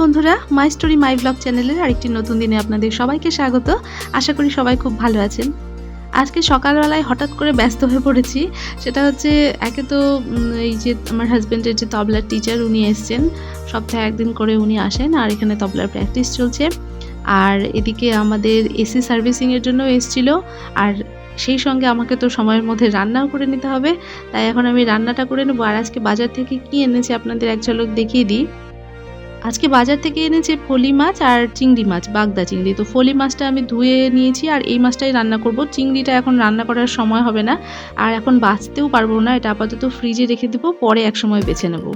বন্ধুরা my story my blog চ্যানেলের আরেকটি নতুন দিনে আপনাদের সবাইকে স্বাগত। আশা করি সবাই খুব ভালো আছেন। আজকে সকালবেলায় হঠাৎ করে ব্যস্ত হয়ে পড়েছি। সেটা হচ্ছে একে তো এই যে আমার হাজব্যান্ডের যে তবলার টিচার উনি এসছেন, সপ্তাহে একদিন করে উনি আসেন, আর এখানে তবলার প্র্যাকটিস চলছে। আর এদিকে আমাদের এসি সার্ভিসিংয়ের জন্য এসছিল, আর সেই সঙ্গে আমাকে তো সময়ের মধ্যে রান্নাও করে নিতে হবে। তাই এখন আমি রান্নাটা করে নেব, আর আজকে বাজার থেকে কি এনেছি আপনাদের এক ঝলক দেখিয়ে দিই। আজকে বাজার থেকে এনেছে ফলি মাছ আর চিংড়ি মাছ, বাগদা চিংড়ি। তো ফলি মাছটা আমি ধুয়ে নিয়েছি আর এই মাছটাই রান্না করব। চিংড়িটা এখন রান্না করার সময় হবে না। আর এখন বাঁচতেও পারব না, এটা আপাতত ফ্রিজে রেখে দেবো, পরে এক সময় বেছে নেব।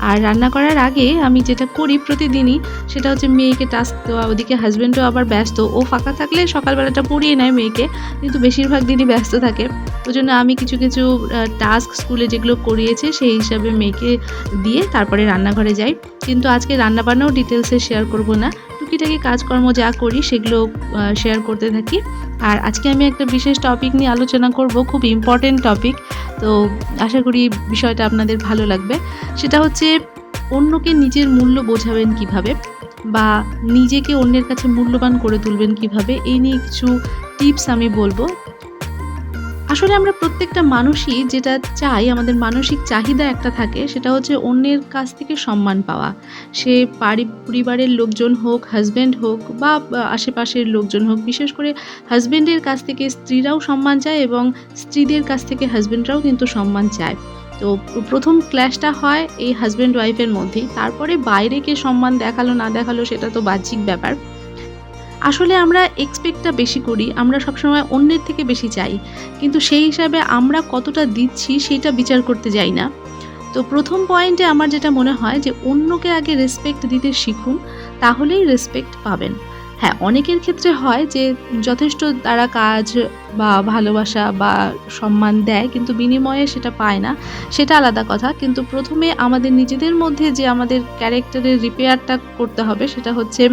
আর রান্না করার আগে আমি যেটা করি প্রতিদিনই, সেটা হচ্ছে মেয়েকে টাস্ক দেওয়া। ওদিকে হাজব্যান্ডও আবার ব্যস্ত। ও ফাঁকা থাকলে সকালবেলাটা পড়িয়ে নেয় মেয়েকে, কিন্তু বেশিরভাগ দিনই ব্যস্ত থাকে। ওই জন্য আমি কিছু কিছু টাস্ক স্কুলে যেগুলো করিয়েছে সেই হিসাবে মেয়েকে দিয়ে তারপরে রান্নাঘরে যাই। কিন্তু আজকে রান্নাবান্নাও ডিটেলসে শেয়ার করব না। টুকিটাকি কাজকর্ম যা করি সেগুলো শেয়ার করতে থাকি। আর আজকে আমি একটা বিশেষ টপিক নিয়ে আলোচনা করব, খুব ইম্পর্টেন্ট টপিক তো আশা করি বিষয়টা আপনাদের ভালো লাগবে। সেটা হচ্ছে অন্যকে নিজের মূল্য বোঝাবেন কীভাবে বা নিজেকে অন্যের কাছে মূল্যবান করে তুলবেন কীভাবে, এই নিয়ে কিছু টিপস আমি বলব। আসলে আমরা প্রত্যেকটা মানুষই যেটা চাই, আমাদের মানসিক চাহিদা একটা থাকে, সেটা হচ্ছে অন্যের কাছ থেকে সম্মান পাওয়া। সে পারি পরিবারের লোকজন হোক হাজব্যান্ড হোক বা আশেপাশের লোকজন হোক, বিশেষ করে হাজব্যান্ডের কাছ থেকে স্ত্রীরাও সম্মান চায় এবং স্ত্রীদের কাছ থেকে হাজব্যান্ডরাও কিন্তু সম্মান চায়। তো প্রথম ক্ল্যাশটা হয় এই হাজব্যান্ড ওয়াইফের মধ্যেই, তারপরে বাইরে কে সম্মান দেখাল না দেখাল সেটা তো বাহ্যিক ব্যাপার। আসলে আমরা এক্সপেক্টটা বেশি করি, আমরা সবসময় অন্যের থেকে বেশি চাই। কিন্তু সেই হিসাবে আমরা কতটা দিচ্ছি সেটা বিচার করতে যাই না। তো প্রথম পয়েন্টে আমার যেটা মনে হয় যে অন্যকে আগে রেসপেক্ট দিতে শিখুন, তাহলেই রেসপেক্ট পাবেন। হ্যাঁ অনেকের ক্ষেত্রে হয় যে যথেষ্ট তারা কাজ বা ভালোবাসা বা সম্মান দেয়, কিন্তু বিনিময়ে সেটা পায় না। সেটা আলাদা কথা। কিন্তু প্রথমে আমাদের নিজেদের মধ্যে যে আমাদের ক্যারেক্টারের রিপেয়ারটা করতে হবে, সেটা হচ্ছে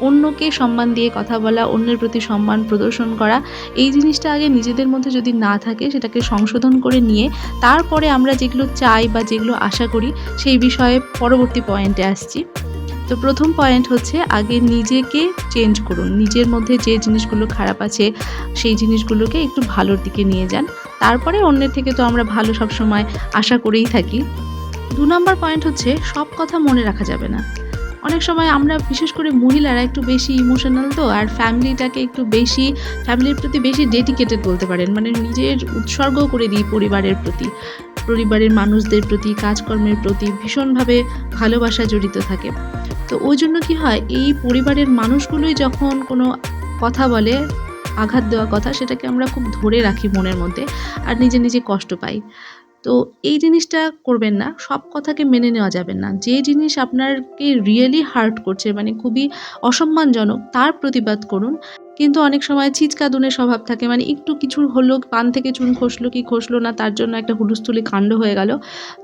অন্যকে সম্মান দিয়ে কথা বলা, অন্যের প্রতি সম্মান প্রদর্শন করা। এই জিনিসটা আগে নিজেদের মধ্যে যদি না থাকে, সেটাকে সংশোধন করে নিয়ে তারপরে আমরা যেগুলো চাই বা যেগুলো আশা করি, সেই বিষয়ে পরবর্তী পয়েন্টে আসছি। তো প্রথম পয়েন্ট হচ্ছে আগে নিজেকে চেঞ্জ করুন। নিজের মধ্যে যে জিনিসগুলো খারাপ আছে, সেই জিনিসগুলোকে একটু ভালোর দিকে নিয়ে যান। তারপরে অন্যের থেকে তো আমরা ভালো সবসময় আশা করেই থাকি। দু নম্বর পয়েন্ট হচ্ছে সব কথা মনে রাখা যাবে না। অনেক সময় আমরা বিশেষ করে মহিলারা একটু বেশি ইমোশনাল তো, আর ফ্যামিলিটাকে একটু বেশি ফ্যামিলির প্রতি বেশি ডেডিকেটেড বলতে পারেন। মানে নিজের উৎসর্গ করে দিই পরিবারের প্রতি। পরিবারের মানুষদের প্রতি, কাজকর্মের প্রতি ভীষণভাবে ভালোবাসা জড়িত থাকে। তো ওই জন্য কি হয়, এই পরিবারের মানুষগুলোই যখন কোনো কথা বলে, আঘাত দেওয়া কথা, সেটাকে আমরা খুব ধরে রাখি মনের মধ্যে আর নিজে নিজে কষ্ট পাই। তো এই জিনিসটা করবেন না, সব কথাকে মেনে নেওয়া যাবে না। যে জিনিস আপনাকে রিয়েলি হার্ট করছে মানে খুবই অসম্মানজনক, তার প্রতিবাদ করুন। কিন্তু অনেক সময় ছিচকাদুনের স্বভাব থাকে মানে একটু কিছু হলো পান থেকে চুন খসলো কি খসলো না, তার জন্য একটা হুলুস্থুলি কাণ্ড হয়ে গেল।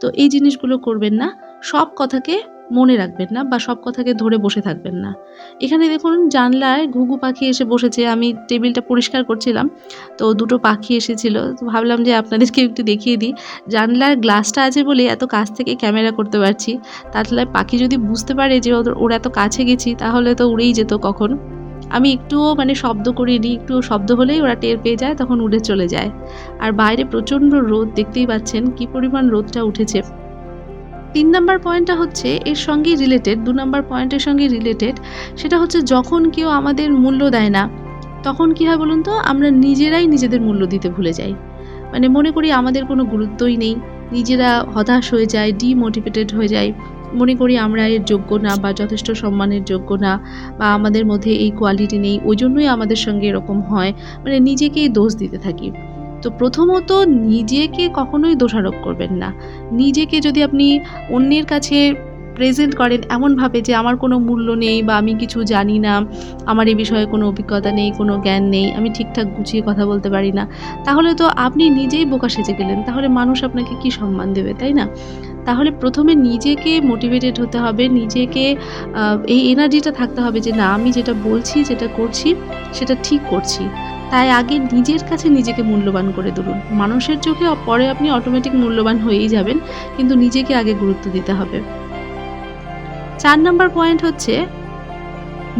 তো এই জিনিসগুলো করবেন না, সব কথাকে মনে রাখবেন না বা সব কথাকে ধরে বসে থাকবেন না। এখানে দেখুন জানলায় ঘুঘু পাখি এসে বসেছে, আমি টেবিলটা পরিষ্কার করছিলাম, তো দুটো পাখি এসেছিল, তো ভাবলাম যে আপনাদেরকে একটু দেখিয়ে দিই। জানলার গ্লাসটা আছে বলে এত কাছ থেকে ক্যামেরা করতে পারছি তাহলে পাখি যদি বুঝতে পারে যে ওদের, ওরা এত কাছে গেছি, তাহলে তো উড়েই যেত কখন। আমি একটুও মানে শব্দ করিনি, একটু শব্দ হলেই ওরা টের পেয়ে যায়, তখন উড়ে চলে যায়। আর বাইরে প্রচণ্ড রোদ, দেখতেই পাচ্ছেন কি পরিমাণ রোদটা উঠেছে। তিন নাম্বার পয়েন্টটা হচ্ছে এর সঙ্গেই রিলেটেড দু নাম্বার পয়েন্টের সঙ্গে রিলেটেড সেটা হচ্ছে যখন কেউ আমাদের মূল্য দেয় না, তখন কী হয় বলুন তো, আমরা নিজেরাই নিজেদের মূল্য দিতে ভুলে যাই। মানে মনে করি আমাদের কোনো গুরুত্বই নেই, নিজেরা হতাশ হয়ে যায় ডিমোটিভেটেড হয়ে যায় মনে করি আমরা এর যোগ্য না বা যথেষ্ট সম্মানের যোগ্য না বা আমাদের মধ্যে এই কোয়ালিটি নেই, ওই জন্যই আমাদের সঙ্গে এরকম হয়। মানে নিজেকেই দোষ দিতে থাকি। তো প্রথমত নিজেকে কখনোই দোষারোপ করবেন না। নিজেকে যদি আপনি অন্যের কাছে প্রেজেন্ট করেন এমনভাবে যে আমার কোনো মূল্য নেই বা আমি কিছু জানি না, আমার এই বিষয়ে কোনো অভিজ্ঞতা নেই, কোনো জ্ঞান নেই, আমি ঠিকঠাক গুছিয়ে কথা বলতে পারি না। তাহলে তো আপনি নিজেই বোকা সেজে গেলেন, তাহলে মানুষ আপনাকে কি সম্মান দেবে, তাই না? তাহলে প্রথমে নিজেকে মোটিভেটেড হতে হবে, নিজেকে এই এনার্জিটা থাকতে হবে যে না, আমি যেটা বলছি, যেটা করছি, সেটা ঠিক করছি। তাই আগে নিজের কাছে নিজেকে মূল্যবান করে তুলুন। মানুষের চোখে পরে আপনি অটোমেটিক মূল্যবান হয়েই যাবেন, কিন্তু নিজেকে আগে গুরুত্ব দিতে হবে। চার নাম্বার পয়েন্ট হচ্ছে,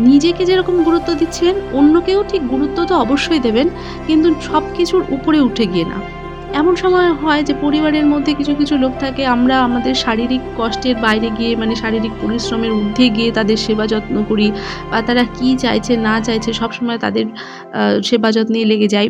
নিজেকে যেরকম গুরুত্ব দিচ্ছেন অন্যকেও ঠিক গুরুত্ব তো অবশ্যই দেবেন, কিন্তু সব কিছুর উপরে উঠে গিয়ে না। এমন সময় হয় যে পরিবারের মধ্যে কিছু কিছু লোক থাকে, আমরা আমাদের শারীরিক কষ্টের বাইরে গিয়ে মানে শারীরিক পরিশ্রমের ঊর্ধ্বে গিয়ে তাদের সেবা যত্ন করি, বা তারা কী চাইছে, না চাইছে সবসময় তাদের সেবা যত্নে লেগে যাই।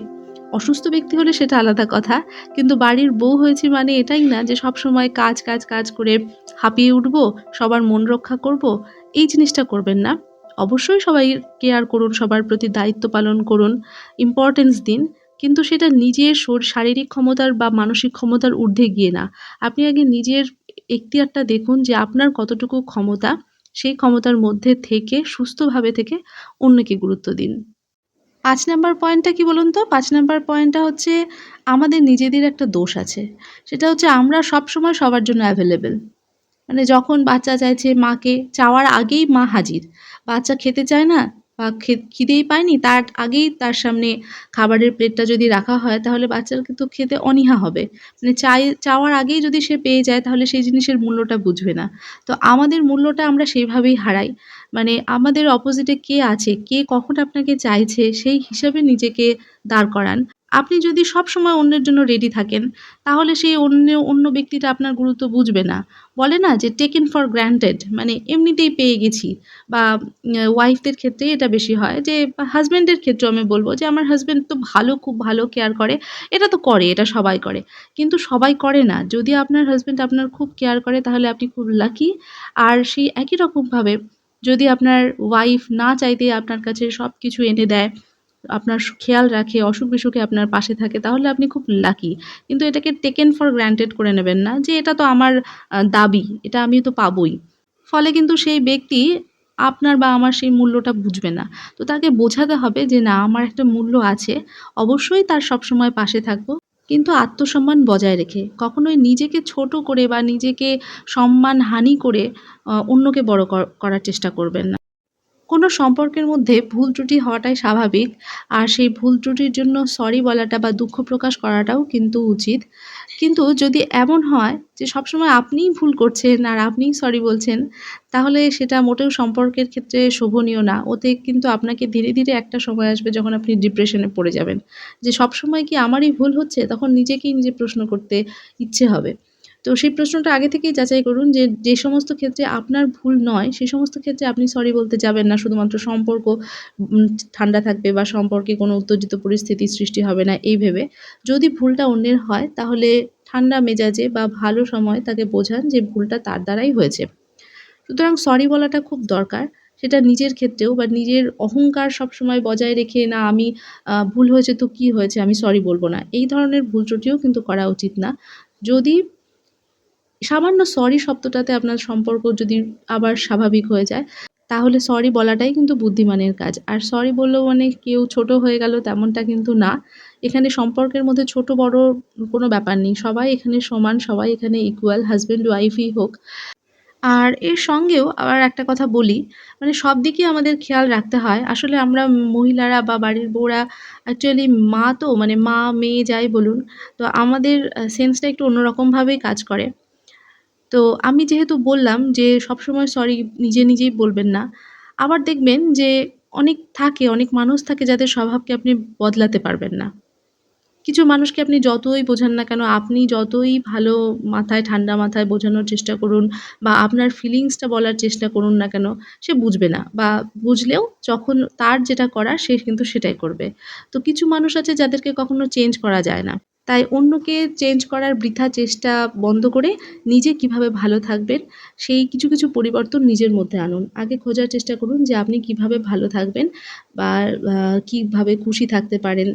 অসুস্থ ব্যক্তি হলে সেটা আলাদা কথা, কিন্তু বাড়ির বউ হয়েছি মানে এটাই না যে সব সময় কাজ কাজ কাজ করে হাঁপিয়ে উঠব, সবার মন রক্ষা করব, এই জিনিসটা করবেন না। অবশ্যই সবাই কেয়ার করুন, সবার প্রতি দায়িত্ব পালন করুন ইম্পর্টেন্স দিন, কিন্তু সেটা নিজের শর- শারীরিক ক্ষমতার বা মানসিক ক্ষমতার ঊর্ধ্বে গিয়ে না। আপনি আগে নিজের এখতিয়ারটা দেখুন যে আপনার কতটুকু ক্ষমতা, সেই ক্ষমতার মধ্যে থেকে, সুস্থভাবে থেকে অন্যকে গুরুত্ব দিন। পাঁচ নাম্বার পয়েন্টটা কি বলুন তো? পাঁচ নাম্বার পয়েন্টটা হচ্ছে আমাদের নিজেদের একটা দোষ আছে। সেটা হচ্ছে আমরা সব সময় সবার জন্য অ্যাভেলেবেল মানে যখন বাচ্চা চাইছে মাকে চাওয়ার আগেই মা হাজির। বাচ্চা খেতে চায় না বা খিদেই পায়নি, তার আগেই তার সামনে খাবারের প্লেটটা যদি রাখা হয়, তাহলে বাচ্চার কিন্তু খেতে অনীহা হবে। মানে চাই চাওয়ার আগেই যদি সে পেয়ে যায়, তাহলে সেই জিনিসের মূল্যটা বুঝবে না। তো আমাদের মূল্যটা আমরা সেইভাবেই হারাই। মানে আমাদের অপোজিটে কে আছে, কে কখন আপনাকে চাইছে, সেই হিসাবে নিজেকে দাঁড় করান। আপনি যদি সব সময় অন্যের জন্য রেডি থাকেন, তাহলে সেই অন্য অন্য ব্যক্তিটা আপনার গুরুত্ব বুঝবে না। বলে না যে টেকেন ফর গ্র্যান্টেড মানে এমনিতেই পেয়ে গেছি। বা ওয়াইফদের ক্ষেত্রে এটা বেশি হয়। যে হাজব্যান্ডের ক্ষেত্রে আমি বলব যে, আমার হাজব্যান্ড তো ভালো, খুব ভালো কেয়ার করে। এটা তো করে, এটা সবাই করে। কিন্তু সবাই করে না। যদি আপনার হাজব্যান্ড আপনার খুব কেয়ার করে, তাহলে আপনি খুব লাকি আর সেই একই রকমভাবে যদি আপনার ওয়াইফ না চাইতে আপনার কাছে সব কিছু এনে দেয় আপনার খেয়াল রাখে, অসুখ বিসুখে আপনার পাশে থাকে, তাহলে আপনি খুব লাকি কিন্তু এটাকে টেকেন ফর গ্র্যান্টেড করে নেবেন না যে এটা তো আমার দাবি, এটা আমি তো পাবই। ফলে কিন্তু সেই ব্যক্তি আপনার বা আমার সেই মূল্যটা বুঝবে না। তো তাকে বোঝাতে হবে যে না, আমার একটা মূল্য আছে, অবশ্যই তার সবসময় পাশে থাকব। কিন্তু আত্মসম্মান বজায় রেখে, কখনোই নিজেকে ছোট করে বা নিজেকে সম্মান হানি করে অন্যকে বড় করার চেষ্টা করবেন না। কোনো সম্পর্কের মধ্যে ভুল ত্রুটি হওয়াটাই স্বাভাবিক। আর সেই ভুল ত্রুটির জন্য সরি বলাটা বা দুঃখ প্রকাশ করাটাও কিন্তু উচিত। কিন্তু যদি এমন হয় যে সবসময় আপনিই ভুল করছেন আর আপনিই সরি বলছেন, তাহলে সেটা মোটেও সম্পর্কের ক্ষেত্রে শোভনীয় না। ওতে কিন্তু আপনাকে ধীরে ধীরে একটা সময় আসবে যখন আপনি ডিপ্রেশনে পড়ে যাবেন। যে সবসময় কি আমারই ভুল হচ্ছে? তখন নিজেকেই নিজে প্রশ্ন করতে ইচ্ছে হবে। তো সেই প্রশ্নটা আগে থেকেই যাচাই করুন যে যে সমস্ত ক্ষেত্রে আপনার ভুল নয়, সে সমস্ত ক্ষেত্রে আপনি সরি বলতে যাবেন না। শুধুমাত্র সম্পর্ক ঠান্ডা থাকবে বা সম্পর্কে কোনো উত্তেজিত পরিস্থিতি সৃষ্টি হবে না, এই ভেবে। যদি ভুলটা অন্যের হয়, তাহলে ঠান্ডা মেজাজে বা ভালো সময় তাকে বোঝান যে, ভুলটা তার দ্বারাই হয়েছে। সুতরাং সরি বলাটা খুব দরকার। সেটা নিজের ক্ষেত্রেও বা নিজের অহংকার সবসময় বজায় রেখে, না, আমি ভুল হয়েছে তো কি হয়েছে? আমি সরি বলব না। এই ধরনের ভুল ত্রুটিও কিন্তু করা উচিত না। যদি সামান্য সরি শব্দটাতে আপনার সম্পর্ক যদি আবার স্বাভাবিক হয়ে যায়, তাহলে সরি বলাটাই কিন্তু বুদ্ধিমানের কাজ। আর সরি বললেও মানে কেউ ছোট হয়ে গেল তেমনটা কিন্তু না। এখানে সম্পর্কের মধ্যে ছোট বড় কোনো ব্যাপার নেই। সবাই এখানে সমান, সবাই এখানে ইকুয়াল হাজব্যান্ড ওয়াইফই হোক। আর এর সঙ্গেও আবার একটা কথা বলি মানে সব দিকে আমাদের খেয়াল রাখতে হয়। আসলে আমরা মহিলারা বা বাড়ির বউরা অ্যাকচুয়ালি মা তো মানে মা, মেয়ে যাই বলুন, তো আমাদের সেন্সটা একটু অন্যরকমভাবেই কাজ করে। তো আমি যেহেতু বললাম যে সবসময় সরি নিজে নিজেই বলবেন না, আবার দেখবেন যে অনেক থাকে, অনেক মানুষ থাকে যাদের স্বভাবকে আপনি বদলাতে পারবেন না। কিছু মানুষকে আপনি যতই বোঝান না কেন, আপনি যতই ভালো মাথায়, ঠান্ডা মাথায় বোঝানোর চেষ্টা করুন বা আপনার ফিলিংসটা বলার চেষ্টা করুন না কেন, সে বুঝবে না বা বুঝলেও যখন তার যেটা করার সে কিন্তু সেটাই করবে। তো কিছু মানুষ আছে যাদেরকে কখনো চেঞ্জ করা যায় না। তাই অন্যকে চেঞ্জ করার বৃথা চেষ্টা বন্ধ করে নিজে কীভাবে ভালো থাকবেন, সেই কিছু কিছু পরিবর্তন নিজের মধ্যে আনুন। আগে খোঁজার চেষ্টা করুন যে আপনি কীভাবে ভালো থাকবেন বা কীভাবে খুশি থাকতে পারেন।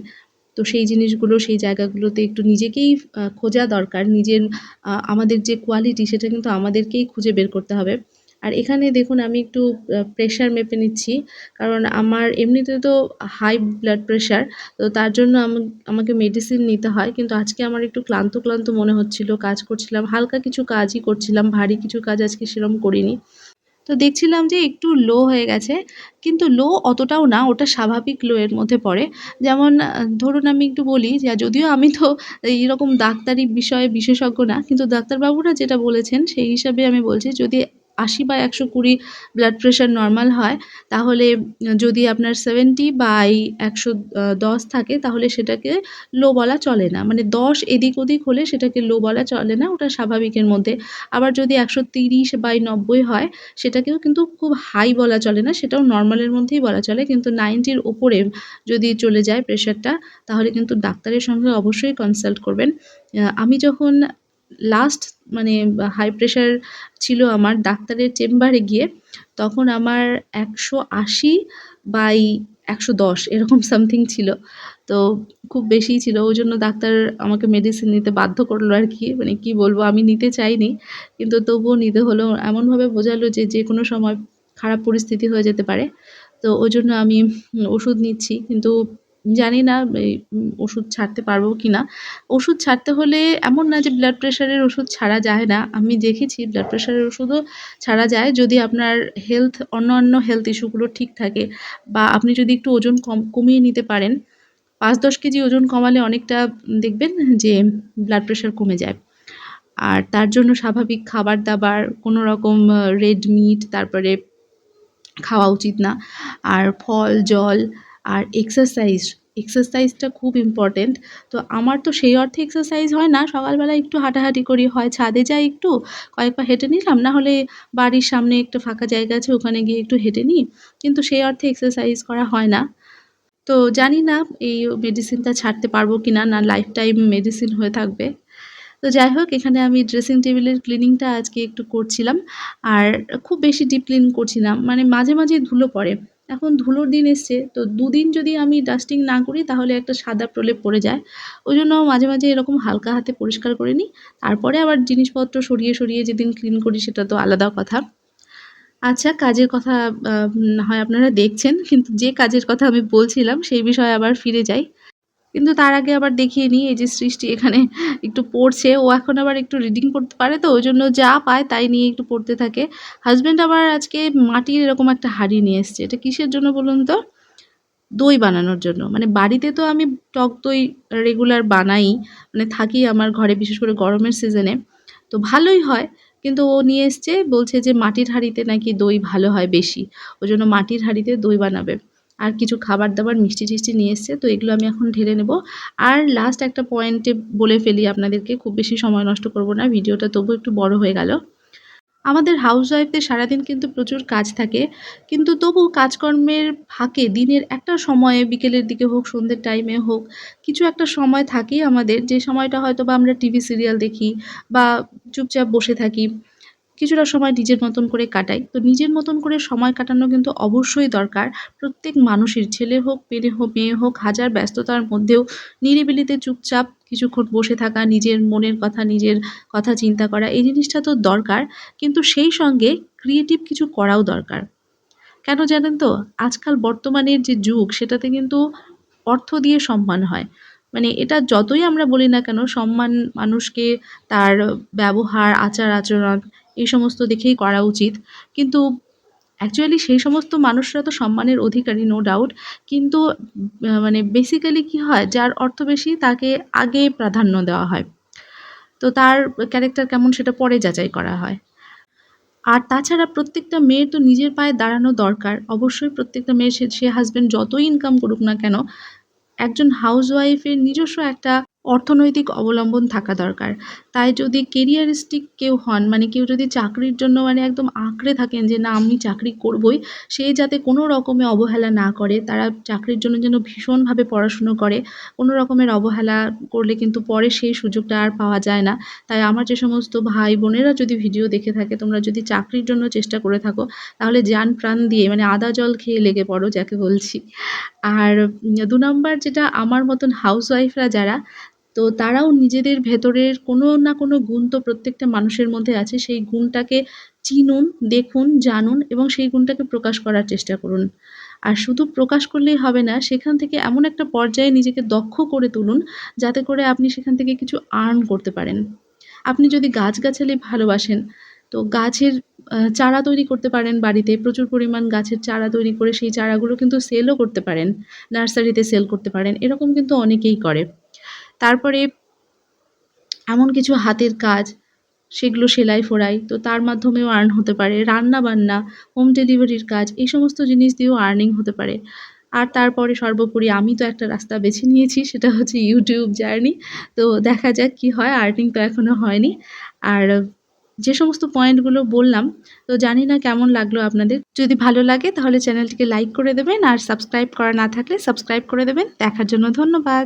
তো সেই জিনিসগুলো, সেই জায়গাগুলোতে একটু নিজেকেই খোঁজা দরকার। নিজের আমাদের যে কোয়ালিটি সেটা কিন্তু আমাদেরকেই খুঁজে বের করতে হবে। আর এখানে দেখুন আমি একটু প্রেশার মেপে নিচ্ছি। কারণ আমার এমনিতে তো হাই ব্লাড প্রেশার তো তার জন্য আম- আমাকে মেডিসিন নিতে হয়। কিন্তু আজকে আমার একটু ক্লান্ত ক্লান্ত মনে হচ্ছিল, কাজ করছিলাম, হালকা কিছু কাজই করছিলাম, ভারী কিছু কাজ আজকে সেরকম করিনি। তো দেখছিলাম যে একটু লো হয়ে গেছে, কিন্তু লো অতটাও না, ওটা স্বাভাবিক লো এর মধ্যে পড়ে। যেমন ধরুন আমি একটু বলি যে, যদিও আমি তো এইরকম ডাক্তারি বিষয়ে বিশেষজ্ঞ না, কিন্তু ডাক্তারবাবুরা যেটা বলেছেন, সেই হিসাবে আমি বলছি যদি আশি বা একশো কুড়ি ব্লাড প্রেশার নর্মাল হয়, তাহলে যদি আপনার সেভেন্টি বাই একশো দশ থাকে, তাহলে সেটাকে লো বলা চলে না। মানে দশ এদিক ওদিক হলে সেটাকে লো বলা চলে না, ওটা স্বাভাবিকের মধ্যে। আবার যদি একশো তিরিশ বাই নব্বই হয়, সেটাকেও কিন্তু খুব হাই বলা চলে না, সেটাও নর্মালের মধ্যেই বলা চলে। কিন্তু নাইনটির ওপরে যদি চলে যায় প্রেশারটা তাহলে কিন্তু ডাক্তারের সঙ্গে অবশ্যই কনসাল্ট করবেন। আমি যখন লাস্ট মানে হাই প্রেশার ছিল আমার ডাক্তারের চেম্বারে গিয়ে, তখন আমার একশো আশি বাই একশো দশ এরকম সামথিং ছিল। তো খুব বেশিই ছিল, ওই জন্য ডাক্তার আমাকে মেডিসিন নিতে বাধ্য করল আর কি। মানে কি বলব, আমি নিতে চাইনি, কিন্তু তবুও নিতে হলো। এমনভাবে বোঝালো যে যে কোনো সময় খারাপ পরিস্থিতি হয়ে যেতে পারে। তো ওই জন্য আমি ওষুধ নিচ্ছি, কিন্তু জানি না ওষুধ ছাড়তে পারব কি না ওষুধ ছাড়তে হলে এমন না যে ব্লাড প্রেশারের ওষুধ ছাড়া যায় না। আমি দেখেছি ব্লাড প্রেশারের ওষুধও ছাড়া যায় যদি আপনার হেলথ অন্য অন্য হেলথ ইস্যুগুলো ঠিক থাকে। বা আপনি যদি একটু ওজন কম, কমিয়ে নিতে পারেন। পাঁচ দশ কেজি ওজন কমালে অনেকটা দেখবেন যে ব্লাড প্রেশার কমে যায়। আর তার জন্য স্বাভাবিক খাবার দাবার, কোনো রকম রেড মিট তারপরে খাওয়া উচিত না। আর ফল, জল আর এক্সারসাইজ এক্সারসাইজটা খুব ইম্পর্টেন্ট তো আমার তো সেই অর্থে এক্সারসাইজ হয় না, সকালবেলা একটু হাঁটাহাঁটি করি, হয় ছাদে যাই একটু, কয়েক পা হেঁটে নিলাম, না হলে বাড়ির সামনে একটা ফাঁকা জায়গা আছে, ওখানে গিয়ে একটু হেঁটে নিই, কিন্তু সেই অর্থে এক্সারসাইজ করা হয় না। তো জানি না এই মেডিসিনটা ছাড়তে পারব কি না না লাইফ টাইম মেডিসিন হয়ে থাকবে। তো যাই হোক, এখানে আমি ড্রেসিং টেবিলের ক্লিনিংটা আজকে একটু করছিলাম, আর খুব বেশি ডিপ ক্লিন করছি না মানে মাঝে মাঝে ধুলো পড়ে। এখন ধুলোর দিন এসছে, তো দুদিন যদি আমি ডাস্টিং না করি তাহলে একটা সাদা প্রলেপ পড়ে যায়। ওই জন্য মাঝে মাঝে এরকম হালকা হাতে পরিষ্কার করে নিই, তারপরে আবার জিনিসপত্র সরিয়ে সরিয়ে যেদিন ক্লিন করি সেটা তো আলাদা কথা। আচ্ছা কাজের কথা হয় আপনারা দেখছেন, কিন্তু যে কাজের কথা আমি বলছিলাম সেই বিষয়ে আবার ফিরে যাই। কিন্তু তার আগে আবার দেখিয়ে নিই, এই যে সৃষ্টি এখানে একটু পড়ছে, ও এখন আবার একটু রিডিং পড়তে পারে তো, ওই জন্য যা পায় তাই নিয়ে একটু পড়তে থাকে। হাজব্যান্ড আবার আজকে মাটির এরকম একটা হাঁড়ি নিয়ে এসছে, এটা কিসের জন্য বলুন তো? দই বানানোর জন্য। মানে বাড়িতে তো আমি টক দই রেগুলার বানাই মানে থাকি আমার ঘরে, বিশেষ করে গরমের সিজনে তো ভালোই হয়, কিন্তু ও নিয়ে এসছে, বলছে যে মাটির হাঁড়িতে নাকি দই ভালো হয় বেশি, ওই জন্য মাটির হাঁড়িতে দই বানাবে। আর কিছু খাবার দাবার মিষ্টি টিষ্টি নিয়ে এসছে, তো এগুলো আমি এখন ঢেলে নেব। আর লাস্ট একটা পয়েন্টে বলে ফেলি আপনাদেরকে, খুব বেশি সময় নষ্ট করব না, ভিডিওটা তবু একটু বড় হয়ে গেল। আমাদের হাউস ওয়াইফদের সারাদিন কিন্তু প্রচুর কাজ থাকে, কিন্তু তবু কাজকর্মের ফাঁকে, দিনের একটা সময়ে, বিকেলের দিকে হোক, সন্ধ্যের টাইমে হোক, কিছু একটা সময় থাকেই আমাদের। যে সময়টা হয়তো বা আমরা টিভি সিরিয়াল দেখি বা চুপচাপ বসে থাকি কিছুটা সময় নিজের মতন করে কাটাই। তো নিজের মতন করে সময় কাটানো কিন্তু অবশ্যই দরকার। প্রত্যেক মানুষের, ছেলে হোক, পেলে হোক, মেয়ে হোক, হাজার ব্যস্ততার মধ্যেও নিরিবিলিতে চুপচাপ কিছুক্ষণ বসে থাকা, নিজের মনের কথা, নিজের কথা চিন্তা করা, এই জিনিসটা তো দরকার। কিন্তু সেই সঙ্গে ক্রিয়েটিভ কিছু করাও দরকার। কেন জানেন তো? আজকাল বর্তমানের যে যুগ, সেটাতে কিন্তু অর্থ দিয়ে সম্মান হয়। মানে এটা যতই আমরা বলি না কেন, সম্মান মানুষকে তার ব্যবহার আচার আচরণ এই সমস্ত দেখেই করা উচিত। কিন্তু অ্যাকচুয়ালি সেই সমস্ত মানুষরা তো সম্মানের অধিকারী নো ডাউট কিন্তু মানে বেসিক্যালি কি হয়, যার অর্থ বেশি তাকে আগে প্রাধান্য দেওয়া হয়। তো তার ক্যারেক্টার কেমন সেটা পরে যাচাই করা হয়। আর তাছাড়া প্রত্যেকটা মেয়ের তো নিজের পায়ে দাঁড়ানো দরকার। অবশ্যই প্রত্যেকটা মেয়ে, সে হাজব্যান্ড যতই ইনকাম করুক না কেন, একজন হাউসওয়াইফের নিজস্ব একটা অর্থনৈতিক অবলম্বন থাকা দরকার। তাই যদি কেরিয়ারিস্টিক কেউ হন মানে কেউ যদি চাকরির জন্য মানে একদম আঁকড়ে থাকেন যে, না, আমি চাকরি করবই, সে যাতে কোনো রকমে অবহেলা না করে, তারা চাকরির জন্য যেন ভীষণভাবে পড়াশুনো করে, কোনো রকমের অবহেলা করলে কিন্তু পরে সেই সুযোগটা আর পাওয়া যায় না। তাই আমার যে সমস্ত ভাই বোনেরা যদি ভিডিও দেখে থাকে, তোমরা যদি চাকরির জন্য চেষ্টা করে থাকো, তাহলে যান প্রাণ দিয়ে মানে আদা জল খেয়ে লেগে পড়ো, যাকে বলছি। আর দু নম্বর যেটা, আমার মতন হাউসওয়াইফরা যারা তো তারাও নিজেদের ভেতরের কোনো না কোনো গুণ তো প্রত্যেকটা মানুষের মধ্যে আছে। সেই গুণটাকে চিনুন, দেখুন, জানুন এবং সেই গুণটাকে প্রকাশ করার চেষ্টা করুন। আর শুধু প্রকাশ করলেই হবে না, সেখান থেকে এমন একটা পর্যায়ে নিজেকে দক্ষ করে তুলুন যাতে করে আপনি সেখান থেকে কিছু আর্ন করতে পারেন। আপনি যদি গাছগাছালি ভালোবাসেন, তো গাছের চারা তৈরি করতে পারেন বাড়িতে। প্রচুর পরিমাণ গাছের চারা তৈরি করে সেই চারাগুলো কিন্তু সেলও করতে পারেন। নার্সারিতে সেল করতে পারেন। এরকম কিন্তু অনেকেই করে। তারপরে এমন কিছু হাতের কাজ, সেগুলো সেলাই ফোড়াই, তো তার মাধ্যমেও আর্ন হতে পারে। রান্না বান্না হোম ডেলিভারির কাজ, এই সমস্ত জিনিস দিয়েও আর্নিং হতে পারে। আর তারপরে সর্বোপরি আমি তো একটা রাস্তা বেছে নিয়েছি, সেটা হচ্ছে ইউটিউব জার্নি তো দেখা যাক কি হয় আর্নিং তো এখনও হয়নি। আর যে সমস্ত পয়েন্টগুলো বললাম, তো জানি না কেমন লাগল আপনাদের। যদি ভালো লাগে, তাহলে চ্যানেলটিকে লাইক করে দেবেন, আর সাবস্ক্রাইব করা না থাকলে সাবস্ক্রাইব করে দেবেন। দেখার জন্য ধন্যবাদ।